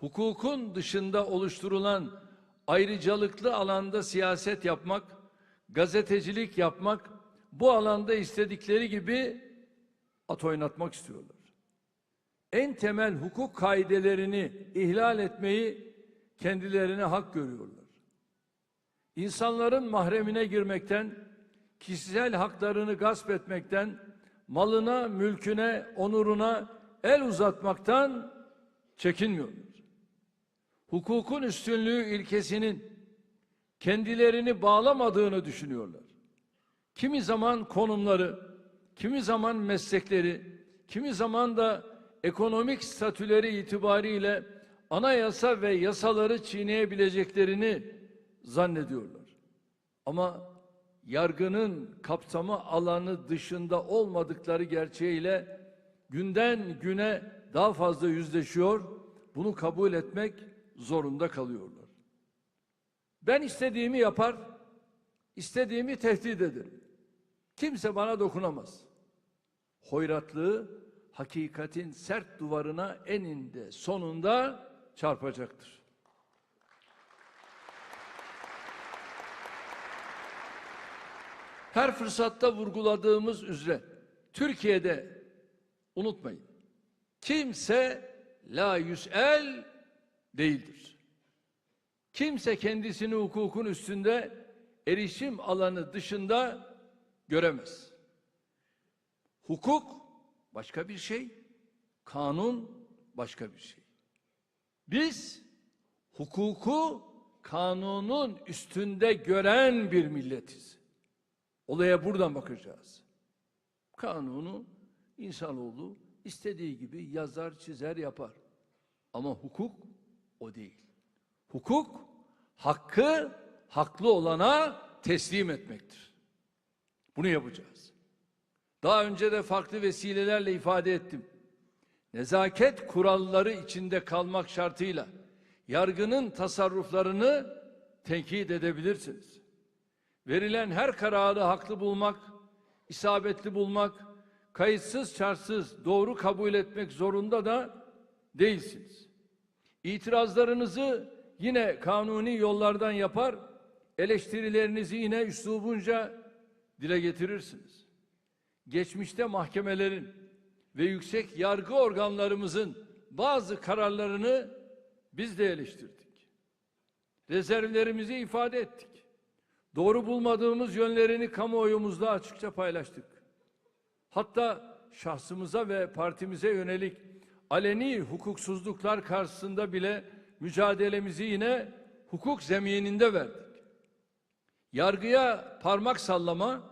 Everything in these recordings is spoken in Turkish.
hukukun dışında oluşturulan ayrıcalıklı alanda siyaset yapmak, gazetecilik yapmak, bu alanda istedikleri gibi at oynatmak istiyorlar. En temel hukuk kaidelerini ihlal etmeyi kendilerine hak görüyorlar. İnsanların mahremine girmekten, kişisel haklarını gasp etmekten, malına, mülküne, onuruna el uzatmaktan çekinmiyorlar. Hukukun üstünlüğü ilkesinin kendilerini bağlamadığını düşünüyorlar. Kimi zaman konumları, kimi zaman meslekleri, kimi zaman da ekonomik statüleri itibariyle anayasa ve yasaları çiğneyebileceklerini zannediyorlar. Ama yargının kapsama alanı dışında olmadıkları gerçeğiyle günden güne daha fazla yüzleşiyor, bunu kabul etmek zorunda kalıyorlar. Ben istediğimi yapar, istediğimi tehdit ederim. Kimse bana dokunamaz. Hoyratlığı hakikatin sert duvarına eninde sonunda çarpacaktır. Her fırsatta vurguladığımız üzere Türkiye'de unutmayın. Kimse la yüsel değildir. Kimse kendisini hukukun üstünde erişim alanı dışında göremez. Hukuk başka bir şey, kanun başka bir şey. Biz hukuku kanunun üstünde gören bir milletiz. Olaya buradan bakacağız. Kanunu insanoğlu istediği gibi yazar, çizer, yapar. Ama hukuk o değil. Hukuk hakkı haklı olana teslim etmektir. Bunu yapacağız. Daha önce de farklı vesilelerle ifade ettim. Nezaket kuralları içinde kalmak şartıyla yargının tasarruflarını tenkit edebilirsiniz. Verilen her kararı haklı bulmak, isabetli bulmak, kayıtsız şartsız doğru kabul etmek zorunda da değilsiniz. İtirazlarınızı yine kanuni yollardan yapar, eleştirilerinizi yine üslubunca dile getirirsiniz. Geçmişte mahkemelerin ve yüksek yargı organlarımızın bazı kararlarını biz de eleştirdik. Rezervlerimizi ifade ettik. Doğru bulmadığımız yönlerini kamuoyumuzda açıkça paylaştık. Hatta şahsımıza ve partimize yönelik aleni hukuksuzluklar karşısında bile mücadelemizi yine hukuk zemininde verdik. Yargıya parmak sallama,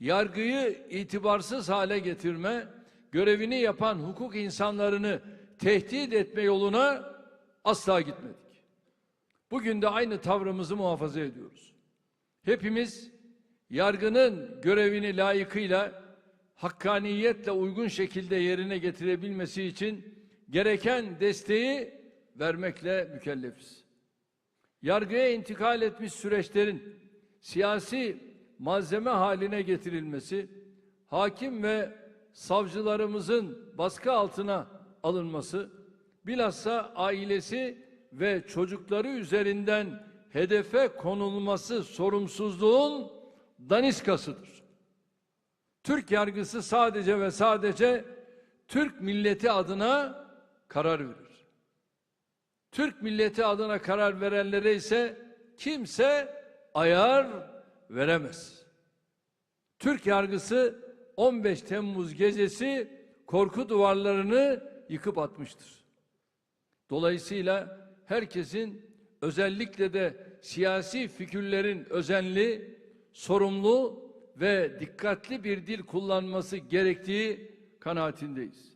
yargıyı itibarsız hale getirme, görevini yapan hukuk insanlarını tehdit etme yoluna asla gitmedik. Bugün de aynı tavrımızı muhafaza ediyoruz. Hepimiz yargının görevini layıkıyla hakkaniyetle uygun şekilde yerine getirebilmesi için gereken desteği vermekle mükellefiz. Yargıya intikal etmiş süreçlerin siyasi malzeme haline getirilmesi, hakim ve savcılarımızın baskı altına alınması, bilhassa ailesi ve çocukları üzerinden hedefe konulması sorumsuzluğun daniskasıdır. Türk yargısı sadece ve sadece Türk milleti adına karar verir. Türk milleti adına karar verenlere ise kimse ayar veremez. Türk yargısı 15 Temmuz gecesi korku duvarlarını yıkıp atmıştır. Dolayısıyla herkesin özellikle de siyasi figürlerin özenli, sorumlu ve dikkatli bir dil kullanması gerektiği kanaatindeyiz.